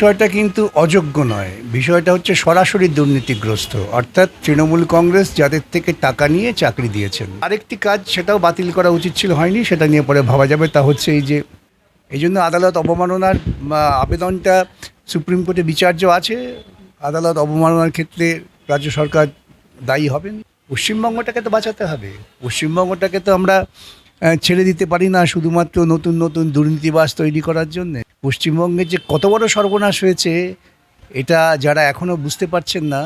বিষয়টা কিন্তু অযোগ্য নয়। বিষয়টা হচ্ছে সরাসরি দুর্নীতিগ্রস্ত। অর্থাৎ তৃণমূল কংগ্রেস যাদের থেকে টাকা নিয়ে চাকরি দিয়েছেন। আরেকটি কাজ সেটাও বাতিল করা উচিত ছিল, হয়নি, সেটা নিয়ে পরে ভাবা যাবে। তা হচ্ছে এই যে, এই জন্য আদালত অবমাননার আবেদনটা সুপ্রিম কোর্টে বিচার্য আছে। আদালত অবমাননার ক্ষেত্রে রাজ্য সরকার দায়ী হবেন। পশ্চিমবঙ্গটাকে তো বাঁচাতে হবে। পশ্চিমবঙ্গটাকে তো আমরা ছেড়ে দিতে পারি না শুধুমাত্র নতুন নতুন দুর্নীতিবাস তৈরি করার জন্য। পশ্চিমবঙ্গের যে কত বড় সর্বনাশ হয়েছে, এটা যারা এখনও বুঝতে পারছেন না,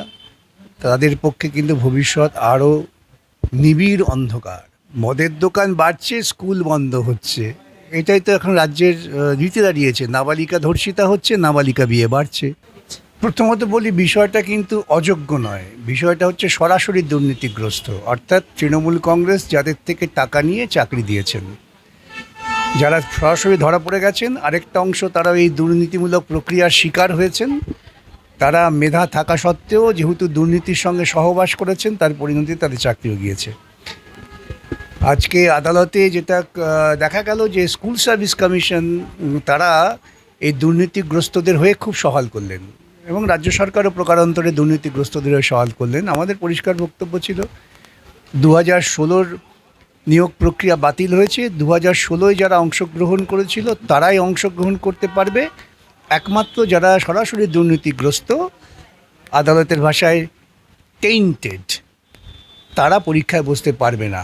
তাদের পক্ষে কিন্তু ভবিষ্যৎ আরও নিবিড় অন্ধকার। মদের দোকান বাড়ছে, স্কুল বন্ধ হচ্ছে। এটাই তো এখন রাজ্যের রীতি দাঁড়িয়েছে। নাবালিকা ধর্ষিতা হচ্ছে, নাবালিকা বিয়ে বাড়ছে। প্রথমত বলি, বিষয়টা কিন্তু অযোগ্য নয়। বিষয়টা হচ্ছে সরাসরি দুর্নীতিগ্রস্ত। অর্থাৎ তৃণমূল কংগ্রেস যাদের থেকে টাকা নিয়ে চাকরি দিয়েছেন যারা সরাসরি ধরা পড়ে গেছেন, আরেকটা অংশ তারা এই দুর্নীতিমূলক প্রক্রিয়ার শিকার হয়েছেন। তারা মেধা থাকা সত্ত্বেও যেহেতু দুর্নীতির সঙ্গে সহবাস করেছেন, তার পরিণতি তাদের চাকরিও গিয়েছে। আজকে আদালতে যেটা দেখা গেল যে স্কুল সার্ভিস কমিশন তারা এই দুর্নীতিগ্রস্তদের হয়ে খুব সহাল করলেন এবং রাজ্য সরকারও প্রকারান্তরে দুর্নীতিগ্রস্তদের হয়ে সহাল করলেন। আমাদের পরিষ্কার বক্তব্য ছিল, দু হাজার ষোলোর নিয়োগ প্রক্রিয়া বাতিল হয়েছে। দু হাজার ষোলোয় যারা অংশগ্রহণ করেছিল, তারাই অংশগ্রহণ করতে পারবে। একমাত্র যারা সরাসরি দুর্নীতিগ্রস্ত, আদালতের ভাষায় টেইন্টেড তারা পরীক্ষায় বসতে পারবে না।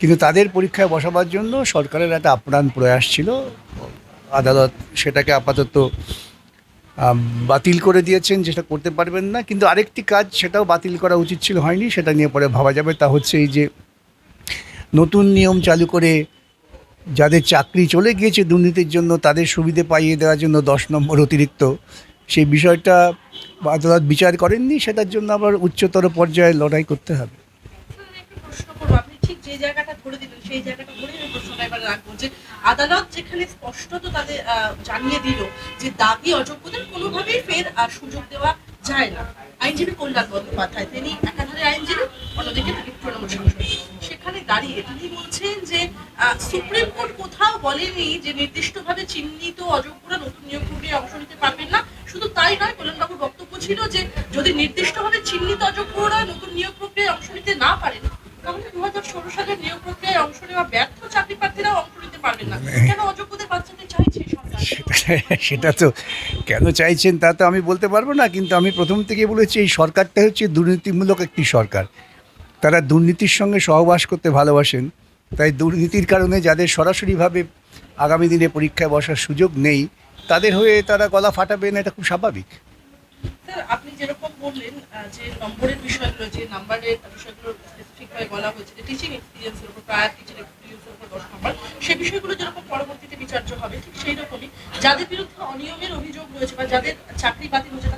কিন্তু তাদের পরীক্ষায় বসাবার জন্য সরকারের একটা আপ্রাণ প্রয়াস ছিল। আদালত সেটাকে আপাতত বাতিল করে দিয়েছেন, যেটা করতে পারবেন না। কিন্তু আরেকটি কাজ সেটাও বাতিল করা উচিত ছিল, হয়নি, সেটা নিয়ে পরে ভাবা যাবে। তা হচ্ছে এই যে নতুন নিয়ম চালু করে যাদের চাকরি চলে গিয়েছে দুর্নীতির জন্য, তাদের সুবিধে পাইয়ে দেওয়ার জন্য দশ নম্বর অতিরিক্ত। সেই বিষয়টা আদালত বিচার করেননি, সেটার জন্য আবার উচ্চতর পর্যায়ে লড়াই করতে হবে। আদালত যেখানে স্পষ্টত তাদের জানিয়ে দিল যে দাবি অযোগ্যদের কোনোভাবেই ফের সুযোগ দেওয়া যায় না। আইনজীবী কল্যাণ বন্দ্যোপাধ্যায়, তিনি একাধারে আইনজীবী, অন্যদিকে দাঁড়িয়ে। তিনি বলছেন যে সুপ্রিম কোর্ট কোথাও বলেনি যে নির্দিষ্টভাবে চিহ্নিত অযোগ্যরা নতুন নিয়োগ প্রক্রিয়ায় অংশ নিতে পারবেন না। শুধু তাই নয় কল্যাণবাবুর বক্তব্য ছিল যে যদি নির্দিষ্টভাবে চিহ্নিত অযোগ্যরা নতুন নিয়োগ প্রক্রিয়ায় অংশ নিতে না পারেন তাহলে দু হাজার ষোলো সালের নিয়োগ প্রক্রিয়ায় অংশ নেওয়া ব্যর্থ চাকরি প্রার্থীরাও অংশ নিতে পারবেন না। কেন অযোগ্যদের বাচ্চাতে চাইছে সেটা তো কেন চাইছেন তা তো আমি বলতে পারব না কিন্তু আমি প্রথম থেকে বলেছি এই সরকারটা হচ্ছে দুর্নীতিমূলক একটি সরকার। তারা দুর্নীতির সঙ্গে সহবাস করতে ভালোবাসেন। তাই দুর্নীতির কারণে যাদের সরাসরিভাবে আগামী দিনে পরীক্ষায় বসার সুযোগ নেই, তাদের হয়ে তারা গলা ফাটাবেন, এটা খুব স্বাভাবিক। আপনি যেরকম বললেন যে নম্বরের বিষয়গুলো যে নাম্বারের বিষয়গুলো স্পেসিফিক ভাবে বলা হয়েছে, যে টিচিং এক্সপিরিয়েন্সের উপর প্রায় টিচিং এক্সপিরিয়েন্সের উপর দশ নম্বর সেই বিষয়গুলো যেরকম পরবর্তীতে বিচার্য হবে, ঠিক সেই রকমই যাদের বিরুদ্ধে অনিয়মের অভিযোগ রয়েছে বা যাদের চাকরি বাতিল হয়েছে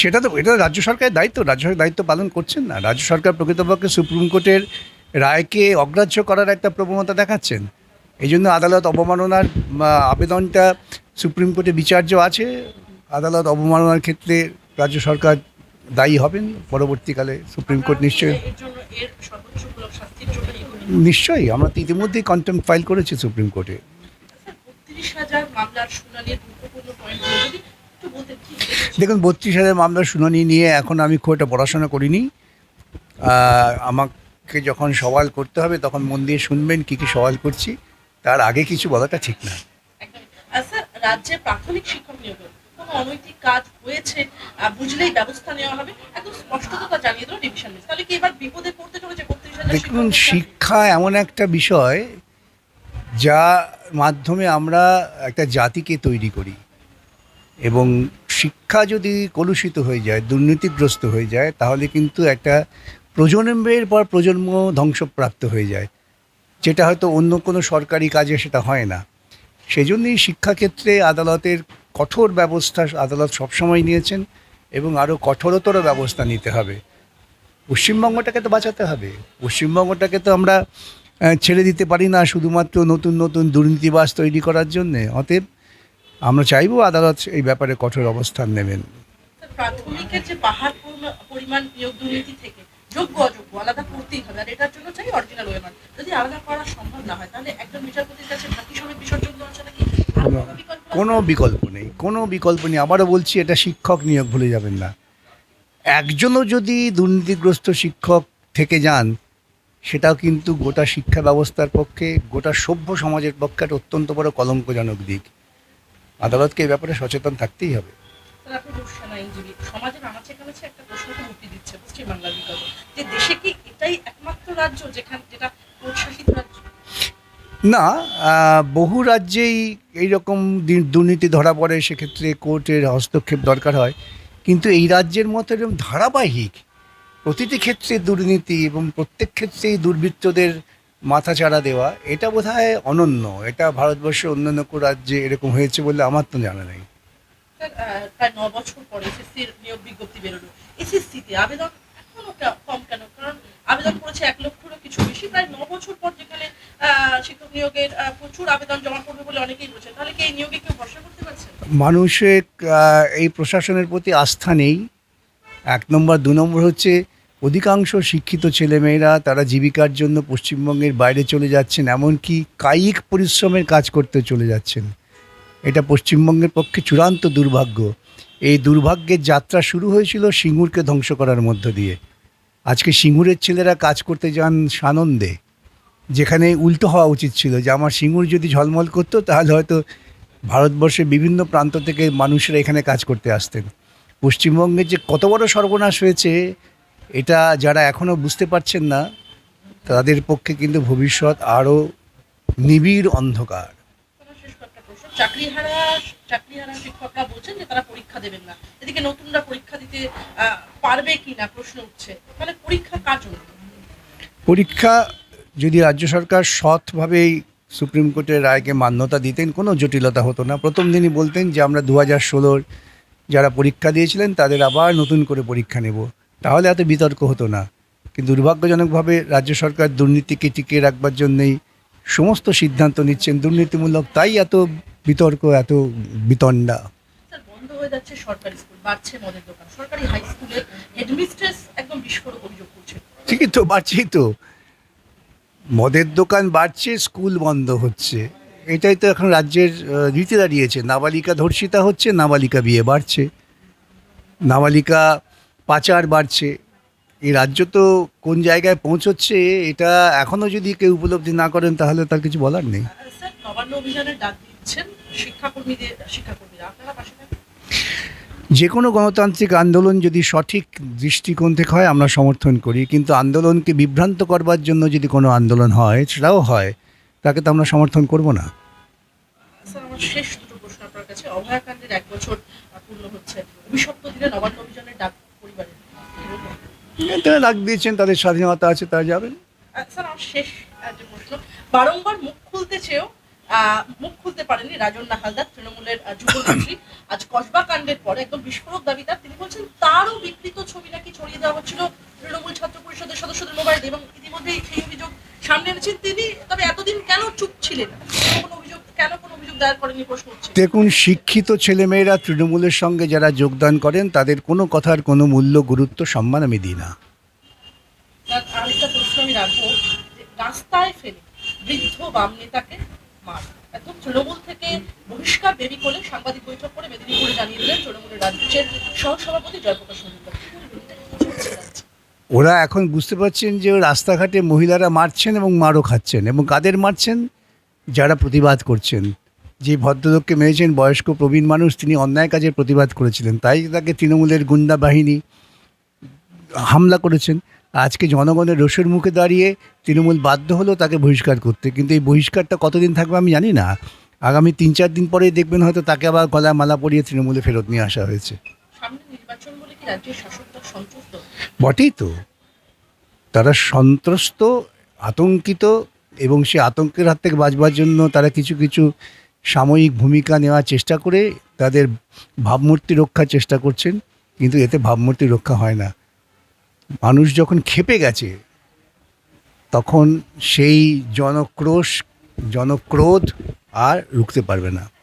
সেটা তো এটা রাজ্য সরকারের দায়িত্ব রাজ্য সরকার দায়িত্ব পালন করছেন না। রাজ্য সরকার প্রকৃতপক্ষে সুপ্রিম কোর্টের রায়কে অগ্রাহ্য করার একটা প্রবণতা দেখাচ্ছেন। এই জন্য আদালত অবমাননার আবেদনটা সুপ্রিম কোর্টে বিচার্য আছে। আদালত অবমাননার ক্ষেত্রে রাজ্য সরকার দায়ী হবেন। পরবর্তীকালে সুপ্রিম কোর্ট নিশ্চয়ই নিশ্চয়ই আমরা তো ইতিমধ্যেই কন্টেম্প ফাইল করেছি সুপ্রিম কোর্টে। মামলার শুনানির গুরুত্বপূর্ণ পয়েন্টগুলো দেখুন বত্রিশ হাজার মামলার শুনানি নিয়ে এখন আমি খুব একটা পড়াশোনা করিনি। আমাকে যখন সওয়াল করতে হবে তখন মন দিয়ে শুনবেন কী কী সওয়াল করছি। তার আগে কিছু বলাটা ঠিক না। রাজ্যে প্রাথমিক শিক্ষক নিয়োগে কোনো অনৈতিক কাজ হয়েছে বুঝলেই ব্যবস্থা নেওয়া হবে। একদম স্পষ্টতা জানিয়ে দিল ডিভিশন তাহলে কি এবার বিপদে পড়তে চলেছে দেখুন শিক্ষা এমন একটা বিষয় যা মাধ্যমে আমরা একটা জাতিকে তৈরি করি। এবং শিক্ষা যদি কলুষিত হয়ে যায়, দুর্নীতিগ্রস্ত হয়ে যায়, তাহলে কিন্তু একটা প্রজন্মের পর প্রজন্ম ধ্বংসপ্রাপ্ত হয়ে যায়। যেটা হয়তো অন্য কোনো সরকারি কাজে সেটা হয় না। সেই জন্যই শিক্ষাক্ষেত্রে আদালতের কঠোর ব্যবস্থা আদালত সবসময় নিয়েছেন এবং আরও কঠোরতর ব্যবস্থা নিতে হবে। পশ্চিমবঙ্গটাকে তো বাঁচাতে হবে। পশ্চিমবঙ্গটাকে তো আমরা ছেড়ে দিতে পারি না শুধুমাত্র নতুন নতুন দুর্নীতিবাস তৈরি করার জন্যে। অতএব আমরা চাইব আদালত এই ব্যাপারে কঠোর অবস্থান নেবেন। প্রাথমিকের যে পাহাড় পরিমাণ নিয়োগ দুর্নীতি থেকে যোগ্য অযোগ্য আলাদা করতেই হবে। আর এটার জন্য চাই অরিজিনাল ওয়েমার যদি আলাদা করা সম্ভব না হয় তাহলে একজন বিচারপতির কাছে বাকি সবাই বিসর্জন দেওয়া ছাড়া কি কোনো কোনো বিকল্প নেই কোনো বিকল্প নেই। আবারও বলছি এটা শিক্ষক নিয়োগ ভুলে যাবেন না। একজনও যদি দুর্নীতিগ্রস্ত শিক্ষক থেকে যান সেটাও কিন্তু গোটা শিক্ষা ব্যবস্থার পক্ষে গোটা সভ্য সমাজের পক্ষে একটা অত্যন্ত বড় কলঙ্কজনক দিক। আদালতকে এই ব্যাপারে সচেতন থাকতেই হবে। না বহু রাজ্যেই এইরকম দুর্নীতি ধরা পড়ে সেক্ষেত্রে কোর্টের হস্তক্ষেপ দরকার হয়। কিন্তু এই রাজ্যের মতো এরকম ধারাবাহিক প্রতিটি ক্ষেত্রে দুর্নীতি এবং প্রত্যেক ক্ষেত্রেই দুর্বৃত্তদের মাথাচাড়া দেওয়া এটা বোধ অনন্য। এটা ভারতবর্ষের অন্যান্য কোনো রাজ্যে এরকম হয়েছে বলে আমার তো জানা নেই। প্রায় ন বছর পরে এসএসসির নিয়োগ বিজ্ঞপ্তি বেরোলো। এসএসসিতে আবেদন এখনও কম কেন? কারণ আবেদন করেছে এক লক্ষেরও কিছু বেশি। প্রায় ন বছর পর যেখানে শিক্ষক নিয়োগের প্রচুর আবেদন জমা পড়বে বলে অনেকেই বলছেন। তাহলে কি এই নিয়োগে কেউ ভরসা করতে পারছে? মানুষের এই প্রশাসনের প্রতি আস্থা নেই। এক নম্বর দু নম্বর হচ্ছে অধিকাংশ শিক্ষিত ছেলেমেয়েরা তারা জীবিকার জন্য পশ্চিমবঙ্গের বাইরে চলে যাচ্ছেন, এমনকি কায়িক পরিশ্রমের কাজ করতে চলে যাচ্ছেন। এটা পশ্চিমবঙ্গের পক্ষে চূড়ান্ত দুর্ভাগ্য। এই দুর্ভাগ্যের যাত্রা শুরু হয়েছিল সিঙ্গুরকে ধ্বংস করার মধ্য দিয়ে। আজকে সিঙ্গুরের ছেলেরা কাজ করতে যান সানন্দে, যেখানে উল্টো হওয়া উচিত ছিল যে আমার সিঙ্গুর যদি ঝলমল করতো, তাহলে হয়তো ভারতবর্ষের বিভিন্ন প্রান্ত থেকে মানুষেরা এখানে কাজ করতে আসতেন। পশ্চিমবঙ্গের যে কত বড় সর্বনাশ হয়েছে এটা যারা এখনও বুঝতে পারছেন না তাদের পক্ষে কিন্তু ভবিষ্যৎ আরও নিবিড় অন্ধকার। আমার শেষ কয়েকটা প্রশ্ন চাকরিহারা চাকরিহারা শিক্ষকরা বলছেন যে তারা পরীক্ষা দেবেন না। এদিকে নতুনরা পরীক্ষা দিতে পারবে কি না প্রশ্ন উঠছে। মানে পরীক্ষা কার জন্য? পরীক্ষা যদি রাজ্য সরকার সৎভাবেই সুপ্রিম কোর্টের রায়কে মান্যতা দিতেন কোনো জটিলতা হতো না। প্রথম দিনই বলতেন যে আমরা দু হাজার ষোলোর যারা পরীক্ষা দিয়েছিলেন তাদের আবার নতুন করে পরীক্ষা নেব। তাহলে এত বিতর্ক হতো না। কিন্তু দুর্ভাগ্যজনকভাবে রাজ্য সরকার দুর্নীতিকে টিকিয়ে রাখবার জন্যেই সমস্ত সিদ্ধান্ত নিচ্ছেন দুর্নীতিমূলক তাই এত বিতর্ক এত বিতণ্ডা। হয়ে যাচ্ছে সরকারি স্কুল বাড়ছে মদের দোকান। সরকারি হাই স্কুলের হেডমিস্ট্রেস একদম বিস্ফোরক অভিযোগ করছে। ঠিকই তো বাড়ছেই তো। মদের দোকান বাড়ছে স্কুল বন্ধ হচ্ছে। এটাই তো এখন রাজ্যের রীতি দাঁড়িয়েছে। নাবালিকা ধর্ষিতা হচ্ছে নাবালিকা বিয়ে বাড়ছে। নাবালিকা পাচার বাড়ছে। এই রাজ্য তো কোন জায়গায় পৌঁছচ্ছে এটা এখনও যদি কেউ উপলব্ধি না করেন তাহলে তার কিছু বলার নেই। যে কোনো গণতান্ত্রিক আন্দোলন যদি সঠিক দৃষ্টিকোণ থেকে হয় আমরা সমর্থন করি। কিন্তু আন্দোলনকে বিভ্রান্ত করবার জন্য যদি কোনো আন্দোলন হয় সেটাও হয় তাকে তো আমরা সমর্থন করব না। শেষ দুটো প্রশ্ন আপনার কাছে। অভয়াকাণ্ডের এক বছর পূর্ণ হচ্ছে। অভিশপ্ত দিনে নবান্ন অভিযানের ডাক তারা ডাক দিয়েছেন, তাদের স্বাধীনতা আছে, তারা যাবেন আমার শেষ বারংবার মুখ খুলতে চেয়েও মুখ খুলতে পারেনি রাজন্না হালদার, তৃণমূলের যুবনেত্রী আজ কসবা কাণ্ডের পরে একদম বিস্ফোরক দাবিদার। তিনি বলছেন, তারও বিকৃত ছবি নাকি ছড়িয়ে দেওয়া হচ্ছিল তৃণমূল ছাত্র পরিষদের সদস্যদের মোবাইল এবং ইতিমধ্যেই সেই অভিযোগ সামনে এনেছেন। তিনি তবে এতদিন কেন চুপ ছিলেন কেন কোনো অভিযোগ কেন কোনো অভিযোগ দায়ের করেনি প্রশ্ন হচ্ছে দেখুন শিক্ষিত ছেলেমেয়েরা তৃণমূলের সঙ্গে যারা যোগদান করেন তাদের কোনো কথার কোনো মূল্য গুরুত্ব সম্মান আমি দিই না আরেকটা প্রশ্ন আমি রাখব রাস্তায় ফেলে বৃদ্ধ বাম নেতাকে মার একদম তৃণমূল থেকে বহিষ্কার বেবি কোলে সাংবাদিক বৈঠক করে মেদিনীপুরে জানিয়ে দিলেন তৃণমূলের রাজ্যের সহসভাপতি জয়প্রকাশ মজুমদার কি বলবেন? এটা কি চলছে রাজ্যে? ওরা এখন বুঝতে পারছেন যে রাস্তাঘাটে মহিলারা মারছেন এবং মারও খাচ্ছেন এবং কাদের মারছেন যারা প্রতিবাদ করছেন যে ভদ্রলোককে মেরেছেন বয়স্ক প্রবীণ মানুষ তিনি অন্যায় কাজের প্রতিবাদ করেছিলেন। তাই তাকে তৃণমূলের গুন্ডা বাহিনী হামলা করেছেন। আজকে জনগণের রোষের মুখে দাঁড়িয়ে তৃণমূল বাধ্য হলো তাকে বহিষ্কার করতে। কিন্তু এই বহিষ্কারটা কতদিন থাকবে আমি জানি না। আগামী তিন চার দিন পরেই দেখবেন হয়তো তাকে আবার গলায় মালা পরিয়ে তৃণমূলে ফেরত নিয়ে আসা হয়েছে। বটেই তো। তারা সন্ত্রস্ত আতঙ্কিত এবং সে আতঙ্কের হাত থেকে বাঁচবার জন্য তারা কিছু কিছু সাময়িক ভূমিকা নেওয়ার চেষ্টা করে তাদের ভাবমূর্তি রক্ষার চেষ্টা করছেন, কিন্তু এতে ভাবমূর্তি রক্ষা হয় না। মানুষ যখন খেপে গেছে, তখন সেই জনক্রোশ, জনক্রোধ আর রুখতে পারবে না।